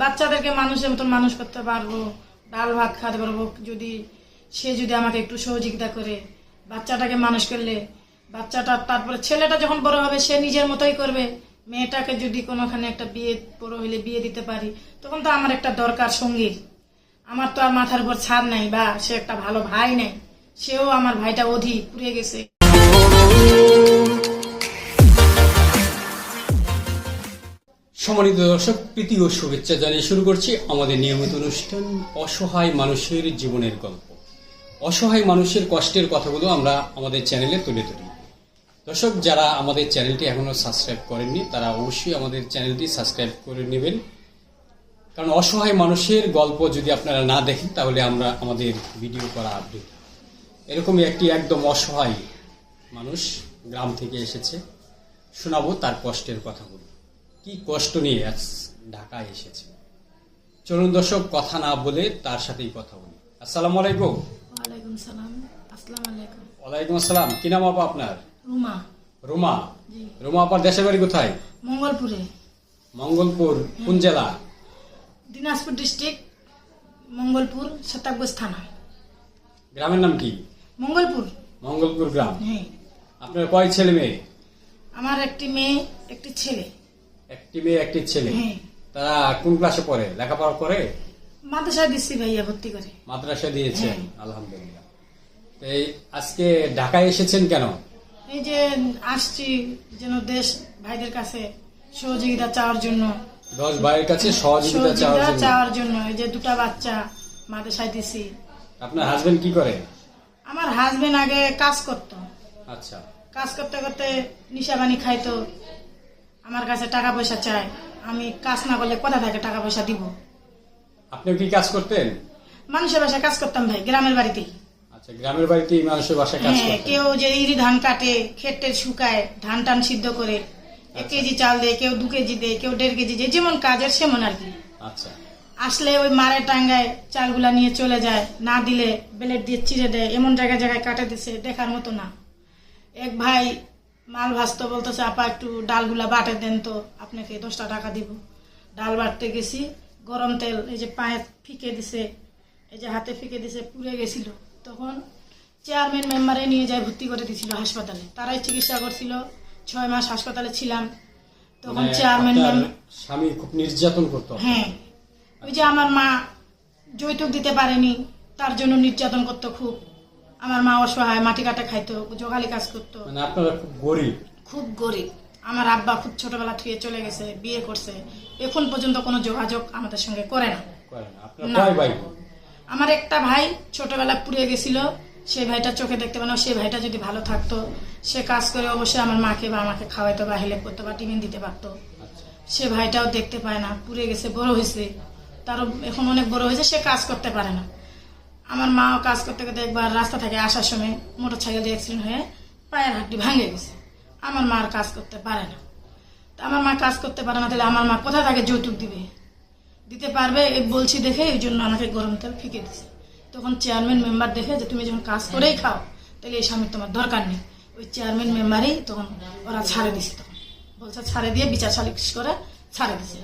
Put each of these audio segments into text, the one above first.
বাচ্চাদেরকে মানুষের মতন মানুষ করতে পারব, ডাল ভাত খাওয়াতে পারব। যদি সে যদি আমাকে একটু সহযোগিতা করে, বাচ্চাটাকে মানুষ করলে, বাচ্চাটা, তারপরে ছেলেটা যখন বড় হবে, সে নিজের মতোই করবে। মেয়েটাকে যদি কোনোখানে একটা বিয়ে, বড় হইলে বিয়ে দিতে পারি, তখন তো আমার একটা দরকার সঙ্গীর। আমার তো আর মাথার উপর ছাড় নাই বা, সে একটা ভালো ভাই নেই। সেও আমার ভাইটা অধি পুড়ে গেছে। সম্মানিত দর্শক, প্রীতি ও শুভেচ্ছা জানিয়ে শুরু করছি আমাদের নিয়মিত অনুষ্ঠান, অসহায় মানুষের জীবনের গল্প। অসহায় মানুষের কষ্টের কথাগুলো আমরা আমাদের চ্যানেলে তুলে ধরি। দর্শক, যারা আমাদের চ্যানেলটি এখনও সাবস্ক্রাইব করেননি, তারা অবশ্যই আমাদের চ্যানেলটি সাবস্ক্রাইব করে নেবেন। কারণ অসহায় মানুষের গল্প যদি আপনারা না দেখেন, তাহলে আমরা আমাদের ভিডিও করা আপডেট। এরকমই একটি একদম অসহায় মানুষ গ্রাম থেকে এসেছে। শোনাবো তার কষ্টের কথাগুলো। কি কষ্ট নিয়ে আজ ঢাকায় এসেছে? চলুন দর্শক কথা না বলে তার সাথেই কথা বলি। আসসালামু আলাইকুম। ওয়ালাইকুম সালাম। আসসালাম আলাইকুম। ওয়ালাইকুম আসসালাম। কি নাম আপা আপনার? রুমা। রুমা। রুমা আপার দেশের বাড়ি কোথায়? মঙ্গলপুরে। মঙ্গলপুর। কোন জেলা? দিনাজপুর ডিস্ট্রিক্ট মঙ্গলপুর শতাব্দ থানা। গ্রামের নাম কি? মঙ্গলপুর। মঙ্গলপুর গ্রাম। হ্যাঁ। আপনার কয় ছেলে মেয়ে? আমার একটি মেয়ে একটি ছেলে। একটি মেয়ে একটি ছেলে। হ্যাঁ। তারা কোন ক্লাসে পড়ে? লেখাপড়া করে? মাদ্রাসায় দিচ্ছি ভাইয়া ভর্তি করে। মাদ্রাসা দিয়েছেন। হ্যাঁ। আলহামদুলিল্লাহ। তো এই আজকে ঢাকায় এসেছেন কেন? এই যে আসছি যেন দেশ ভাইদের কাছে সহযোগিতা চাওয়ার জন্য। দশ ভাইয়ের কাছে সহযোগিতা চাওয়ার জন্য। এই যে দুটা বাচ্চা মাদ্রাসায় দিছি। আপনার হাজবেন্ড কি করে? আমার হাজবেন্ড আগে কাজ করতো। আচ্ছা। কাজ করতে করতে নিশাবানি খাইতো। আমার কাছে টাকা পয়সা চায় আমি কাজ না করলে কোথা থেকে টাকা পয়সা দিব? আপনিও কি কাজ করতেন? মানুষের বাসায় কাজ করতাম ভাই গ্রামের বাড়িতেই। আচ্ছা গ্রামের বাড়িতেই মানুষের বাসায় কাজ হ্যাঁ করতেন। কেউ যে ইরি ধান কাটে খেটে শুকায় ধান টান সিদ্ধ করে এক কেজি চাল দেয় কেউ দু কেজি দেয় কেউ দেড় কেজি দেয় যেমন কাজের সেমন আর কি। আচ্ছা। আসলে ওই মারে টাঙ্গায় চালগুলা নিয়ে চলে যায় না দিলে ব্লেড দিয়ে চিড়ে দেয় এমন জায়গায় জায়গায় কাটে দিছে দেখার মতো না। এক ভাই মাল ভাজতো বলতেছে আপা একটু ডালগুলা বাটে দেন তো আপনাকে দশটা টাকা দিব। ডাল বাটতে গেছি গরম তেল এই যে পায়ে ফিকে দিছে এই যে হাতে ফিকে দিছে পুড়ে গেছিল। তখন চেয়ারম্যান মেম্বারে নিয়ে যায় ভর্তি করে দিছিল হাসপাতালে। তারাই চিকিৎসা করছিল ছয় মাস হাসপাতালে ছিলাম। তখন মানে চেয়ারম্যান মেম্বার স্বামী খুব নির্যাতন করতো। হ্যাঁ। ওই যে আমার মা যৌতুক দিতে পারেনি তার জন্য নির্যাতন করতো খুব। আমার মা অসহায় মাটি কাটা খাইতো জোগালি কাজ করতো। মানে আপনারা খুব গরিব। খুব গরিব। আমার আব্বা খুব ছোটবেলা থেকে চলে গেছে বিয়ে করছে। এখন পর্যন্ত কোনো যোগাযোগ আমাদের সঙ্গে করে না? আমার একটা ভাই ছোটবেলা পুড়ে গেছিল সেই ভাইটা চোখে দেখতে পানো সেই ভাইটা যদি ভালো থাকতো সে কাজ করে অবশ্যই আমার মাকে বা আমাকে খাওয়াইতো বা হেল্প করতো বা টিফিন দিতে পারতো। আচ্ছা। সে ভাইটাও দেখতে পায় না পুড়ে গেছে বড় হয়েছে। তারও এখন অনেক বড় হয়েছে সে কাজ করতে পারে না। আমার মাও কাজ করতে করতে একবার রাস্তা থেকে আসার সময় মোটর সাইকেল দিয়ে অ্যাক্সিডেন্ট হয়ে পায়ের হাড্ডি ভাঙে গেছে। আমার মা আর কাজ করতে পারে না। তা আমার মা কাজ করতে পারে না তাহলে আমার মা কোথায় থেকে যৌতুক দিবে? দিতে পারবে এই বলছি দেখে এই জন্য আমাকে গরম তেল ফিকে দিছে তখন চেয়ারম্যান মেম্বার দেখে যে তুমি যখন কাজ করেই খাও তাহলে এই স্বামীর তোমার দরকার নেই। ওই চেয়ারম্যান মেম্বারই তখন ওরা ছাড়ে দিছে তখন। বলছে ছাড়ে দিয়ে বিচার সালিশ করে ছাড়ে দিছে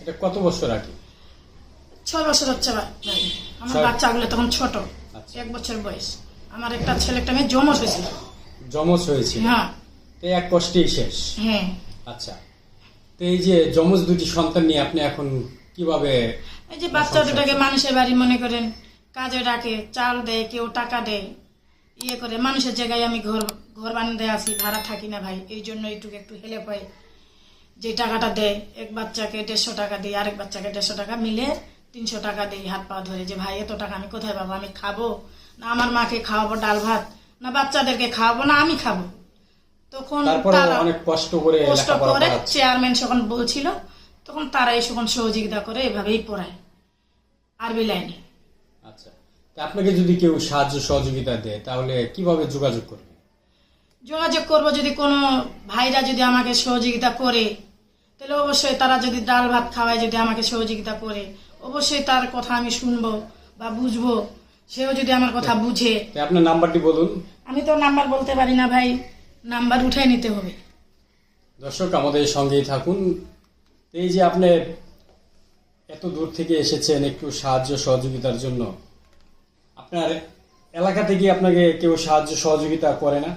এটা কত বছর আগে? ছয় বছর হচ্ছে আমার বাচ্চাগুলো তখন ছোট আচ্ছা। এক বছর বয়স। আমার একটা ছেলে একটা মেয়ে জমজ হয়েছিল। জমজ হয়েছে? হ্যাঁ। তো এক কষ্টেই শেষ? হ্যাঁ। আচ্ছা। তো এই যে যমজ দুটি সন্তান নিয়ে আপনি এখন কীভাবে এই যে বাচ্চা দুটাকে মানুষের বাড়ি মনে করেন কাজে ডাকে চাল দেয় কেউ টাকা দেয় ইয়ে করে মানুষের জায়গায় আমি ঘর ঘর বানিয়ে আসি ভাড়া থাকি না ভাই এই জন্য এইটুকু একটু হেল্প হয়। যে টাকাটা দেয় এক বাচ্চাকে দেড়শো টাকা দিই আরেক বাচ্চাকে দেড়শো টাকা মিলে তিনশো টাকা দিই হাত পা ধরে যে ভাই এত টাকা আমি কোথায় পাবো? আমি খাব? না আমার মাকে খাওয়াবো ডাল ভাত না বাচ্চাদেরকে খাওয়াবো না আমি খাব। তখন তারা অনেক কষ্ট করে কষ্ট করে চেয়ারম্যান যখন বলছিল তখন তারা এই সকল সহযোগিতা করে এভাবেই পড়ায়। আরবি লাইনে। আচ্ছা। আপনাকে যদি কেউ সাহায্য সহযোগিতা দেয় তাহলে কীভাবে যোগাযোগ করবে? যোগাযোগ করব যদি কোনো ভাইরা যদি আমাকে সহযোগিতা করে তাহলে অবশ্যই তারা যদি ডাল ভাত খাওয়ায় যদি আমাকে সহযোগিতা করে অবশ্যই তার কথা আমি শুনব বা বুঝব। সেও যদি আমার কথা বুঝে। তো আপনার নাম্বারটি বলুন। আমি তো নাম্বার বলতে পারি না ভাই। নাম্বার উঠে নিতে হবে। দর্শক আমাদের সঙ্গেই থাকুন। এই যে আপনি এত দূর থেকে এসেছেন একটু সাহায্য সহযোগিতার জন্য। আপনার এলাকা থেকে আপনাকে কেউ সাহায্য সহযোগিতা করে না?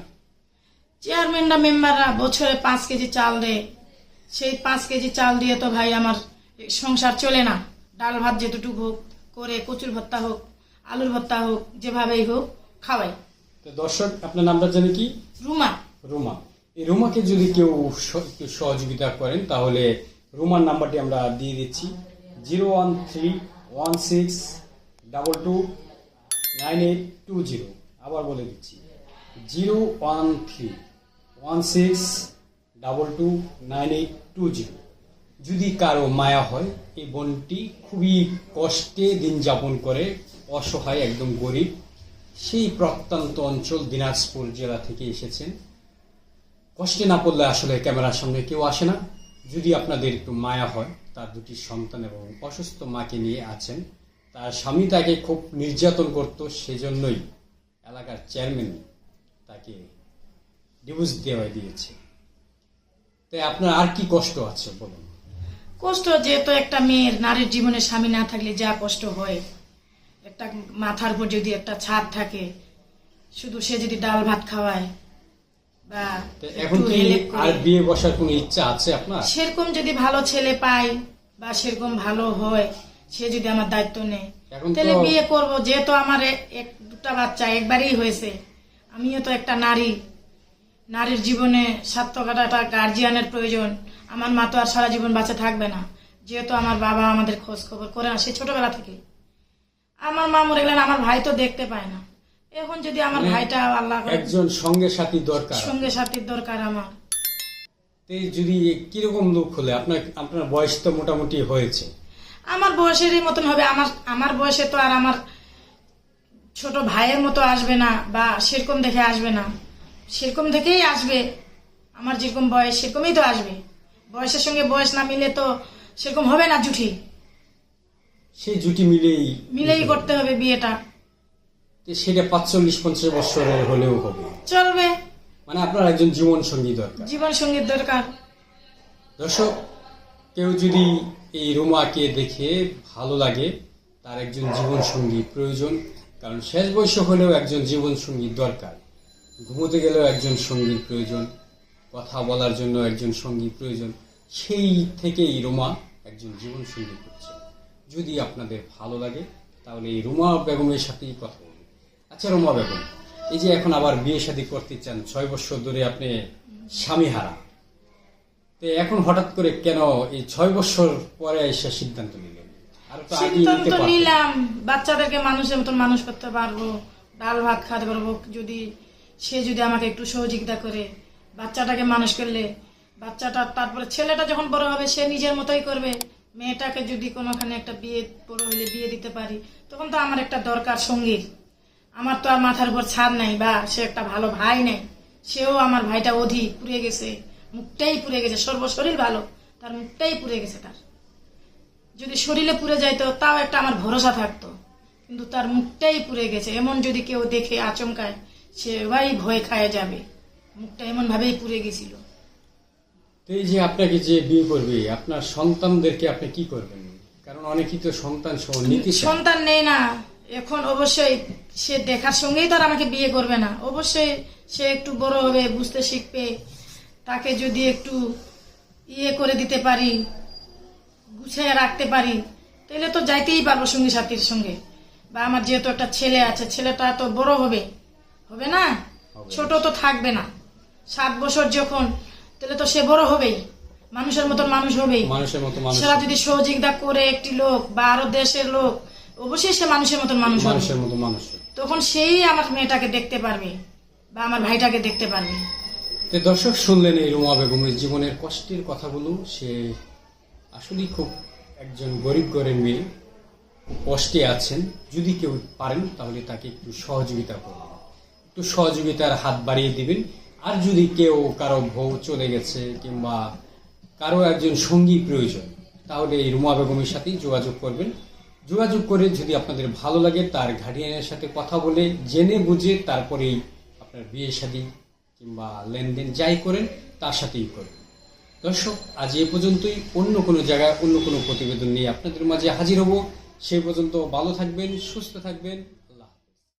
চেয়ারম্যানরা মেম্বাররা বছরে পাঁচ কেজি চাল দেয়। সেই পাঁচ কেজি চাল দিয়ে তো ভাই আমার সংসার চলে না। ডাল ভাত যেটুকু হোক করে কচুর ভর্তা হোক আলুর ভর্তা হোক যেভাবেই হোক খাওয়াই। তো দর্শক আপনার নামটা জানি কি? রুমা। রুমা। এই রুমাকে যদি কেউ একটু সহযোগিতা করেন তাহলে রুমার নাম্বারটি আমরা দিয়ে দিচ্ছি। Zero one three one six double two nine eight two zero. আবার বলে দিচ্ছি। Zero one three one six double two nine eight two zero. যদি কারও মায়া হয়, এই বোনটি খুবই কষ্টে দিন যাপন করে, অসহায় একদম গরিব। সেই প্রত্যন্ত অঞ্চল দিনাজপুর জেলা থেকে এসেছেন। কষ্টে না পড়লে আসলে ক্যামেরার সামনে কেউ আসে না। যদি আপনাদের একটু মায়া হয়, তার দুটি সন্তান এবং অসুস্থ মাকে নিয়ে আছেন, তার স্বামী তাকে খুব নির্যাতন করত, সেজন্যই এলাকার চেয়ারম্যান তাকে ডিভোর্স দেওয়া দিয়েছে। তাই আপনার আর কি কষ্ট আছে, বলুন? কষ্ট যেহেতু একটা মেয়ের নারীর জীবনে স্বামী না থাকলে যা কষ্ট হয়। একটা মাথার উপর যদি একটা ছাদ থাকে শুধু সে যদি ডাল ভাত খাওয়ায় বা এখন কি আর বিয়ে বসার কোনো ইচ্ছা আছে আপনার? সেরকম যদি ভালো ছেলে পাই বা সেরকম ভালো হয় সে যদি আমার দায়িত্ব নেয় তাহলে বিয়ে করব। যেহেতু আমার এক দুটা বাচ্চা একবারই হয়েছে আমিও তো একটা নারী। নারীর জীবনে সার্থকতা একটা গার্জিয়ানের প্রয়োজন। আমার মা তো আর সারা জীবন বাঁচে থাকবে না। যেহেতু আমার বাবা আমাদের খোঁজ খবর করে আসে ছোটবেলা থেকে। আমার মা মরে গেলেন আমার ভাই তো দেখতে পায় না। এখন যদি আমার মানে ভাইটা আল্লাহ একজন সঙ্গে সাথী দরকার। সঙ্গে সাথীর দরকার আমার। যদি কীরকম লোক হলে আপনার আপনার বয়স তো মোটামুটি হয়েছে। আমার বয়সেরই মতন হবে। আমার আমার বয়সে তো আর আমার ছোট ভাইয়ের মতো আসবে না বা সেরকম দেখে আসবে না। সেরকম দেখেই আসবে। আমার যেরকম বয়স সেরকমই তো আসবে। বয়সের সঙ্গে বয়স না মিলে তো সেরকম হবে না জুটি সেই জুটি মিলেই মিলেই করতে হবে বিয়েটা। সেটা পাঁচচল্লিশ পঞ্চাশ বছরের হলেও হবে। চলবে। মানে আপনার একজন জীবন সঙ্গী দরকার। জীবন সঙ্গীর দরকার। দর্শক কেউ যদি এই রুমাকে দেখে ভালো লাগে তার একজন জীবন সঙ্গী প্রয়োজন। কারণ শেষ বয়স হলেও একজন জীবন সঙ্গী দরকার। ঘুমোতে গেলেও একজন সঙ্গীর প্রয়োজন। কথা বলার জন্য একজন সঙ্গী প্রয়োজন। সেই থেকেই রুমা একজন জীবন সঙ্গী করছে। যদি আপনাদের ভালো লাগে তাহলে এই রুমা বেগমের সাথেই কথা বলুন। আচ্ছা রুমা বেগম এই যে এখন আবার বিয়ে শাদী করতে চান ছয় বছর ধরে আপনি স্বামী হারা তো এখন হঠাৎ করে কেন এই ছয় বছর পরে এসে সিদ্ধান্ত নিলেন? সিদ্ধান্ত নিলাম। বাচ্চাদেরকে মানুষের মতন মানুষ করতে পারব ডাল ভাত খাতে পারব। যদি সে যদি আমাকে একটু সহযোগিতা করে বাচ্চাটাকে মানুষ করলে বাচ্চাটা তারপরে ছেলেটা যখন বড় হবে, সে নিজের মতোই করবে। মেয়েটাকে যদি কোনোখানে একটা বিয়ে, বড় হলে বিয়ে দিতে পারি, তখন তো আমার একটা দরকার সঙ্গীর। আমার তো আর মাথার উপর ছাড় নাই, বা সে একটা ভালো ভাই নেই। সেও আমার ভাইটা অধি পুড়ে গেছে, মুখটাই পুড়ে গেছে সর্বশরীর ভালো, তার মুখটাই পুড়ে গেছে তার। যদি শরীরে পুড়ে যাইতো, তাও একটা আমার ভরসা থাকতো, কিন্তু তার মুখটাই পুড়ে গেছে। এমন যদি কেউ দেখে আচমকায়, সে ভাই ভয় খায় যাবে। মুখটা এমন ভাবেই পুড়ে গেছিল। তো এই যে আপনাকে যে বিয়ে করবে আপনার সন্তানদেরকে আপনি কি করবেন? কারণ অনেকেই তো সন্তান সহ নিতে সন্তান নেই না। এখন অবশ্যই সে দেখার সঙ্গেই তো আর আমাকে বিয়ে করবে না। অবশ্যই সে একটু বড় হবে বুঝতে শিখবে। তাকে যদি একটু ইয়ে করে দিতে পারি গুছিয়ে রাখতে পারি তাহলে তো যাইতেই পারব সঙ্গী সাথীর সঙ্গে। বা আমার যেহেতু একটা ছেলে আছে ছেলেটা তো বড় হবে। হবে না। ছোট তো থাকবে না। সাত বছর যখন তাহলে তো সে বড় হবেই। মানুষের মতন মানুষ হবেই। মানুষের মতো মানুষ। সেটা যদি সহযোগিতা করে একটি লোক বা আরও দেশের লোক অবশ্যই সে মানুষের মতন মানুষ মানুষের মতো মানুষ। তখন সেই আমার মেয়েটাকে দেখতে পারবে বা আমার ভাইটাকে দেখতে পারবে। তো দর্শক শুনলেন এই রুমা বেগমের জীবনের কষ্টের কথাগুলো। সে আসলেই খুব একজন গরিব ঘরের মেয়ে। কষ্টে আছেন। যদি কেউ পারেন তাহলে তাকে একটু সহযোগিতা করবেন একটু সহযোগিতার হাত বাড়িয়ে দিবেন। আর যদি কেউ কারও বউ চলে গেছে কিংবা কারও একজন সঙ্গী প্রয়োজন, তাহলে এই রুমা বেগমের সাথেই যোগাযোগ করবেন। যোগাযোগ করে যদি আপনাদের ভালো লাগে তার গার্ডিয়ানের সাথে কথা বলে, জেনে বুঝে তারপরেই আপনার বিয়ে শাদী কিংবা লেনদেন যাই করেন, তার সাথেই করবেন। দর্শক, আজ এ পর্যন্তই। অন্য কোনো জায়গায় অন্য কোনো প্রতিবেদন নিয়ে আপনাদের মাঝে হাজির হব। সেই পর্যন্ত ভালো থাকবেন, সুস্থ থাকবেন।